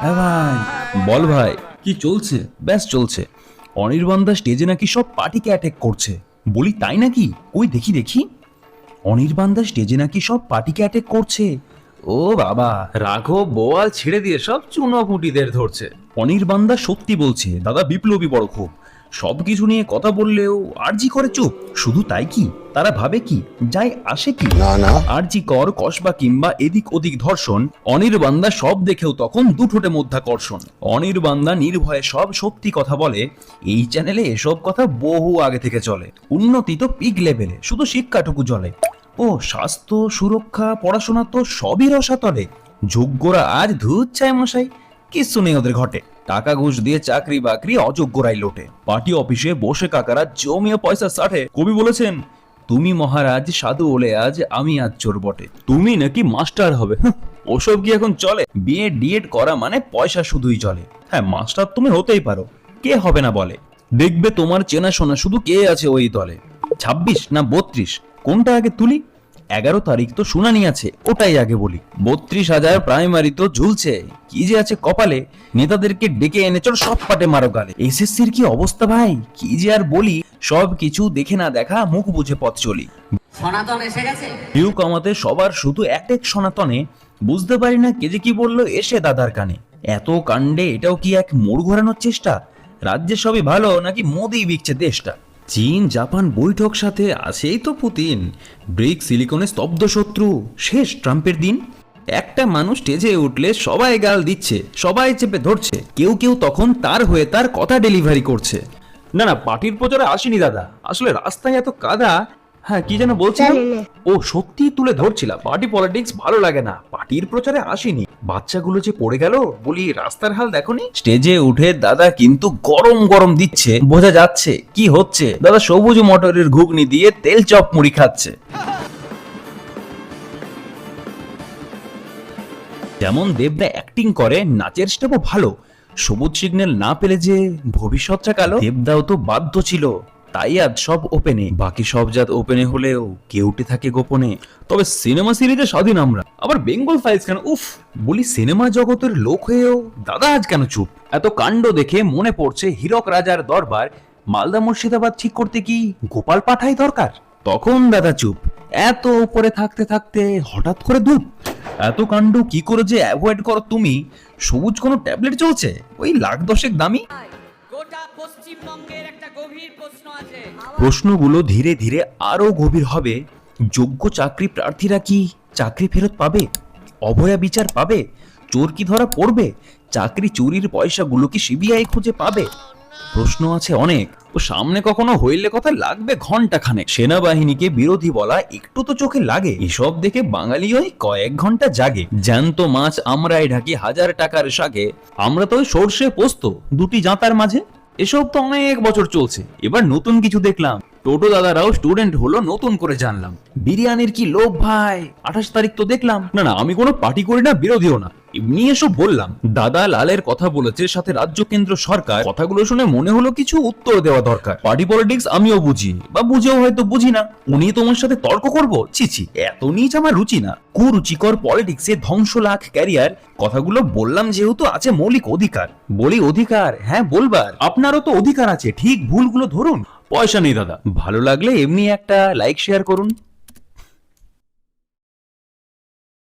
হ্যাঁ ভাই। বল ভাই কি চলছে? ব্যাস চলছে। অনির্বাণদা স্টেজে নাকি সব পার্টিকে অ্যাটাক করছে। বলি তাই নাকি? ওই দেখি দেখি। অনির্বাণদা স্টেজে নাকি সব পার্টিকে অ্যাটাক করছে। ও বাবা রাঘব বোয়াল ছেড়ে দিয়ে সব চুনো চুনোপুটিদের ধরছে। অনির্বাণদা সত্যি বলছে দাদা বিপ্লবী বড় খুব। সবকিছু নিয়ে কথা বললেও আরজি করে চুপ। শুধু তাই কি? তারা ভাবে কি? যাই আসে কি? না না। আরজি কর কসবা কিংবা এদিক ওদিক ধর্ষণ অনির্বান্দা সব দেখেও তখন দুঠোটে মধ্যাকর্ষণ। অনির্বান্দা নির্ভয়ে সব সত্যি কথা বলে এই চ্যানেলে এসব কথা বহু আগে থেকে চলে। উন্নতি তো পিক লেভেলে শুধু শিক্ষাটুকু চলে ও স্বাস্থ্য সুরক্ষা পড়াশোনা তো সবই রসাতলে। যোগ্যরা আজ ধূত চায় মশাই কিচ্ছু নেই ওদের ঘটে। টাকা ঘুষ দিয়ে চাকরি বাকরি অযোগ্যরাই লোটে। পার্টি অফিসে বসে কাকারা জমিয়ে পয়সা ষাটে কবি বলেছেন, তুমি মহারাজ, সাধু ওলে আজ আমি আজ চোর বটে। তুমি নাকি মাস্টার হবে ওসব কি এখন চলে? বিএ ডিএড করা মানে পয়সা শুধুই চলে। হ্যাঁ মাস্টার তুমি হতেই পারো, কে হবে না বলে? দেখবে তোমার চেনাশোনা শুধু কে আছে ওই দলে? ছাব্বিশ না বত্রিশ? কোনটা আগে তুলি? এগারো তারিখ তো শুনানি আছে ওটাই আগে বলি। বত্রিশ হাজার প্রাইমারি তো ঝুলছে কি যে আছে কপালে নেতাদেরকে ডেকে এনে চল সব পাটে মারো গালে। এসএসসির কি অবস্থা ভাই? কি যে আর বলি সব কিছু দেখে না দেখা মুখ বুঝে পথ চলি। সনাতন এসে গেছে? ভিউ কামাতে সবার শুধু এক এক সনাতনে বুঝতে পারি না কে যে কি বলল এসে দাদার কানে। এত কাণ্ডে এটাও কি এক মোড় ঘোরানোর চেষ্টা? রাজ্যে সবই ভালো নাকি মোদি বিকছে দেশটা? চীন, জাপান বৈঠক সাথে আসেই তো পুতিন। ব্রিক সিলিকনে স্তব্ধ শত্রু। শেষ ট্রাম্পের দিন। একটা মানুষ স্টেজে উঠলে সবাই গাল দিচ্ছে, সবাই চেপে ধরছে। কেউ কেউ তখন তার হয়ে তার কথা ডেলিভারি করছে। না না, পার্টির প্রচারে আসিনি দাদা। আসলে রাস্তায় এত কাদা হ্যাঁ কি যেন বলছিলাম ও সত্যি তুলে ধরছিলাম পার্টি পলিটিক্স ভালো লাগে না। পার্টির প্রচারে আসেনি। বাচ্চাগুলো যে পড়ে গেল বলি রাস্তার হাল দেখোনি? স্টেজে উঠে দাদা কিন্তু গরম গরম দিচ্ছে। বোঝা যাচ্ছে কি হচ্ছে। দাদা সবুজ মটরের ঘুগনি দিয়ে তেল চপ মুড়ি খাচ্ছে। যেমন দেবদা অ্যাক্টিং করে নাচের স্টেপও ভালো। সবুজ সিগন্যাল না পেলে যে ভবিষ্যৎটা কালো। দেবদাও তো বাধ্য ছিল। তাই আজ সব ওপেনে বাকি সব জাত ওপেনে হলেও কেউটে থাকে গোপনে? তবে সিনেমা সিরিজে স্বাধীন আমরা। আবার বেঙ্গল ফাইলস কেন? উফ, বলি সিনেমা জগতের লোক হয়েও দাদা আজ কেন চুপ? এত কাণ্ড দেখে মনে পড়ছে হীরক রাজার দরবার। মালদা মুর্শিদাবাদ ঠিক করতে কি গোপাল পাঠাই দরকার? তখন দাদা চুপ। এত উপরে থাকতে থাকতে হঠাৎ করে ধূপ। এত কাণ্ড কি করে যে অ্যাভয়েড করো তুমি? সবুজ কোনো ট্যাবলেট চলছে? ওই লাখ দশেক দামি? প্রশ্নগুলো ধীরে ধীরে আরও গভীর হবে। যোগ্য চাকরি প্রার্থীরা কি চাকরি ফেরত পাবে? অভয়া বিচার পাবে? চোর কি ধরা পড়বে? চাকরি চুরির পয়সাগুলো কি সিবিআই খুঁজে পাবে? প্রশ্ন আছে অনেক। ও সামনে কখনো হইলে কথা লাগবে ঘণ্টা খানেক সেনাবাহিনীকে বিরোধী বলা একটু তো চোখে লাগে। এসব দেখে বাঙালি ওই কয়েক ঘণ্টা জাগে। জ্যান্ত মাছ আমরাই ঢাকি হাজার টাকার শাকে। আমরা তো সর্ষে পোস্ত, দুটি জাঁতার মাঝে। এসব তো অনেক বছর চলছে। এবার নতুন কিছু দেখলাম। টোটো দাদারাও স্টুডেন্ট হলো, নতুন করে জানলাম। বিরিয়ানির কি লোভ ভাই? আঠাশ তারিখ তো দেখলাম। না না, আমি কোনো পার্টি করি না, বিরোধীও না। এমনি এসব বললাম। দাদা লালের কথা বলেছে, সাথে রাজ্য কেন্দ্র সরকার। কথাগুলো শুনে মনে হলো কিছু উত্তর দেওয়া দরকার। পার্টি পলিটিক্স আমিও বুঝি, বা বুঝেও হয়তো বুঝি না। উনি তোমার সাথে তর্ক করব? চিচি এত নিচ আমার রুচি না। কুরুচিকর পলিটিক্সে ধ্বংস লাখ ক্যারিয়ার। কথাগুলো বললাম যেহেতু আছে মৌলিক অধিকার। বলি অধিকার? হ্যাঁ বলবার। আপনারও তো অধিকার আছে, ঠিক ভুলগুলো ধরুন। পয়সা নেই, দাদা। ভালো লাগলে এমনি একটা লাইক শেয়ার করুন।